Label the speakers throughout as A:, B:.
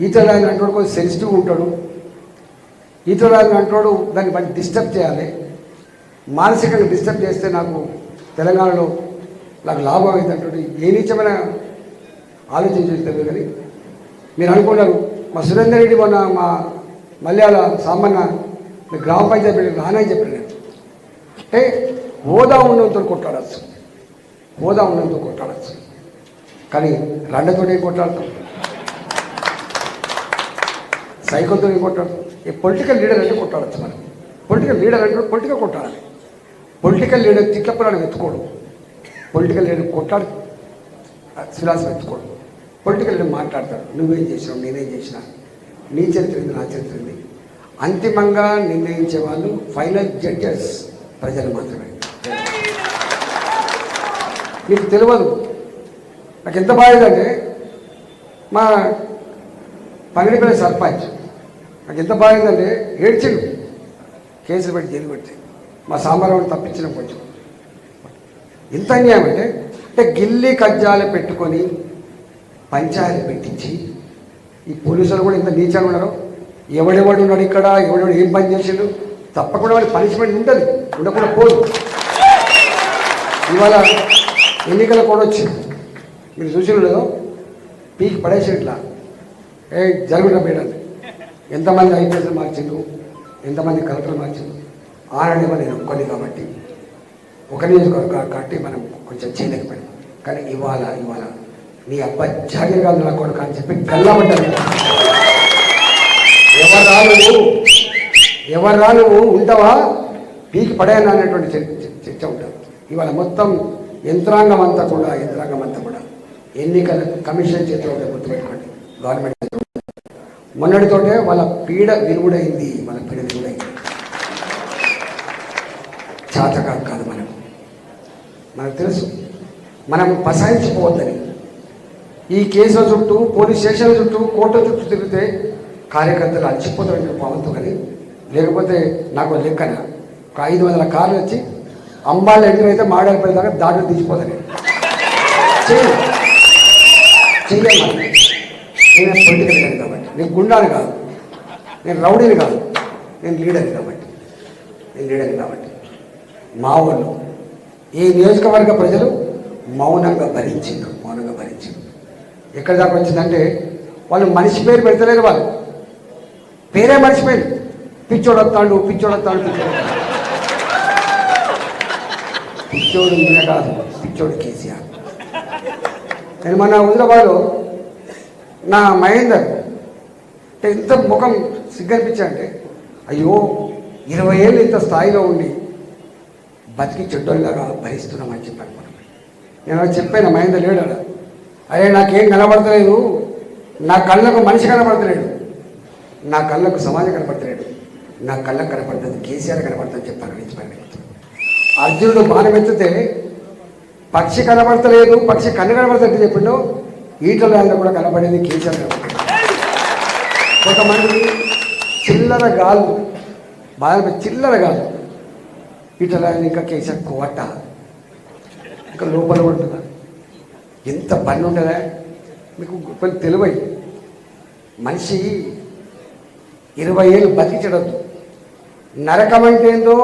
A: ఈత ఆయన అంటాడు కొంచెం సెన్సిటివ్ ఉంటాడు. ఈత ఆయన అంటాడు దాన్ని బట్టి డిస్టర్బ్ చేయాలి. మానసికంగా డిస్టర్బ్ చేస్తే నాకు తెలంగాణలో నాకు లాభం అయింది అంటాడు ఏ నీచమైన ఆలోచన చేస్తారు కానీ మీరు అనుకున్నారు మా సురేందర్ రెడ్డి మొన్న మా మలయాళ సామాన్య మీ గ్రామ పంచాయతీ రానని చెప్పాను నేను. అంటే హోదా ఉన్నంతో కొట్లాడచ్చు. హోదా ఉన్నంతో కొట్లాడచ్చు. కానీ రండతోనే కొట్లాడతాం. సైకిల్తో కొట్టాడు? ఈ పొలిటికల్ లీడర్ అంటే కొట్టాడచ్చు మనం పొలిటికల్ లీడర్ అంటే పొలిటికల్ కొట్టాలి. పొలిటికల్ లీడర్ తిట్లపురాన్ని ఎత్తుకోడు పొలిటికల్ లీడర్ కొట్టాడు శిలాసం ఎత్తుకోడు పొలిటికల్ లీడర్ మాట్లాడతాడు. నువ్వేం చేసినావు? నేనేం చేసినా? నీ చరిత్ర నా చరిత్ర అంతిమంగా నిర్ణయించే వాళ్ళు ఫైనల్ జడ్జెస్ ప్రజలు మాత్రమే. మీకు తెలియదు నాకు ఎంత బాధేదంటే మా పగిడిపల్లి సర్పంచ్ నాకు ఎంత బాగుందంటే ఏడ్చిండు. కేసులు పెట్టి జైలు పెట్టి మా సాంబారావుని తప్పించిన కొంచెం. ఎంత అన్యాయం అంటే అంటే గిల్లి కజ్జాలు పెట్టుకొని పంచాయతీ పెట్టించి ఈ పోలీసులు కూడా ఇంత నీచంగా ఉన్నారు. ఎవడెవడు ఉన్నాడు ఇక్కడ ఎవడెవడు ఏం పని చేసిండు? తప్పకుండా వాడి పనిష్మెంట్ ఉంటుంది. ఉండకుండా పోదు. ఇవాళ ఎన్నికల కూడా వచ్చింది. మీరు చూసిన పీకి పడేసి ఇట్లా ఏ జరుగుతున్న మేడం? ఎంతమంది ఐపీఎస్లు మార్చిండు ఎంతమంది కలెక్టర్లు మార్చిండు ఆనడేమో నేను ఒక్కని కాబట్టి ఒక నియోజకవర్గం కాబట్టి మనం కొంచెం చేయలేకపోయాం కానీ ఇవాళ ఇవాళ నీ అబ్బా జాగిర్ కాదు నా కొడుకు అని చెప్పి గల్లబడ్డారు ఎవరు రాను ఎవరు రాను ఉంటావా? పీకి పడేయను అనేటువంటి చర్చ చర్చ ఇవాళ మొత్తం యంత్రాంగం అంతా కూడా యంత్రాంగం అంతా కూడా ఎన్నికల కమిషన్ చేతిలో గుర్తుపెట్టుకోండి. గవర్నమెంట్ మొన్నటితోటే వాళ్ళ పీడ విరుగుడైంది వాళ్ళ పీడ విరుగుడైంది. చాతకాదు కాదు మనకు. మనకు తెలుసు. మనం పసాయించిపోవద్దని ఈ కేసుల చుట్టూ పోలీస్ స్టేషన్ల చుట్టూ కోర్టు చుట్టూ తిరిగితే కార్యకర్తలు అలసిపోతారు పవన్తో కానీ లేకపోతే నాకు లెక్కన ఒక ఐదు వందల కార్లు వచ్చి అంబాళ్ళు ఎంటర్ అయితే మాడలిపోయిన దాకా తీసిపోతాను చెయ్యి. నేను పొలిటికల్ లీడర్ కాబట్టి. నేను గుండాను కాదు. నేను రౌడీని కాదు. నేను లీడర్ కాబట్టి. నేను లీడర్ కాబట్టి. మా వాళ్ళు ఈ నియోజకవర్గ ప్రజలు మౌనంగా భరించారు మౌనంగా భరించారు ఎక్కడి దాకా వచ్చిందంటే వాళ్ళు మనిషి పేరు పెడతలేరు వాళ్ళు. పేరే మర్చిపోయారు పిచ్చోడు వస్తాడు పిచ్చోడు వస్తాడు పిచ్చోడు వస్తాడు. పిచ్చోడు ఈయన కాదు పిచ్చోడు కేసీఆర్. నేను మన హుజరాబాద్లో నా మహేందర్ అంటే ఇంత ముఖం సిగ్గనిపించా అంటే అయ్యో ఇరవై ఏళ్ళు ఇంత స్థాయిలో ఉండి బతికి చెడ్డోళ్ళగా భరిస్తున్నామని చెప్పాను మనం నేను చెప్పాను మహేందర్ లేడు అలా అరే నాకేం కనబడతలేదు. నా కళ్ళకు మనిషి కనబడతలేడు. నా కళ్ళకు సమాజం కనబడతలేడు. నా కళ్ళకు కనపడుతుంది కేసీఆర్ కనబడుతుంది చెప్పాను నుంచి అర్జునుడు బాణం ఎత్తితే పక్షి కనబడతలేదు పక్షి కన్ను కనబడతట్టు చెప్పిండు. ఈటల కూడా కనబడేది కేసీఆర్ కనబడతాడు కొంతమంది చిల్లర గాలు బాగా చిల్లర గాలు. ఈటల ఇంకా కేసీఆర్ కోట. ఇంకా లోపల ఉంటుందా? ఎంత పని ఉండదా మీకు కొంచెం తెలివై. మనిషి ఇరవై ఏళ్ళు బతికించడద్దు. నరకం అంటే ఏందో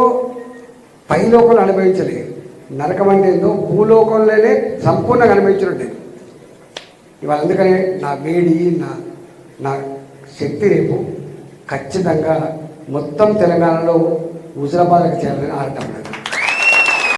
A: పైలోకంలో అనుభవించలేదు. నరకం అంటే ఏందో భూలోకంలోనే సంపూర్ణంగా అనుభవించినట్టు ఇవాళ అందుకనే నా వేడి నా నా శక్తి రేపు ఖచ్చితంగా మొత్తం తెలంగాణలో హుజరాబాద్కి చేయాలని ఆడటం లేదు.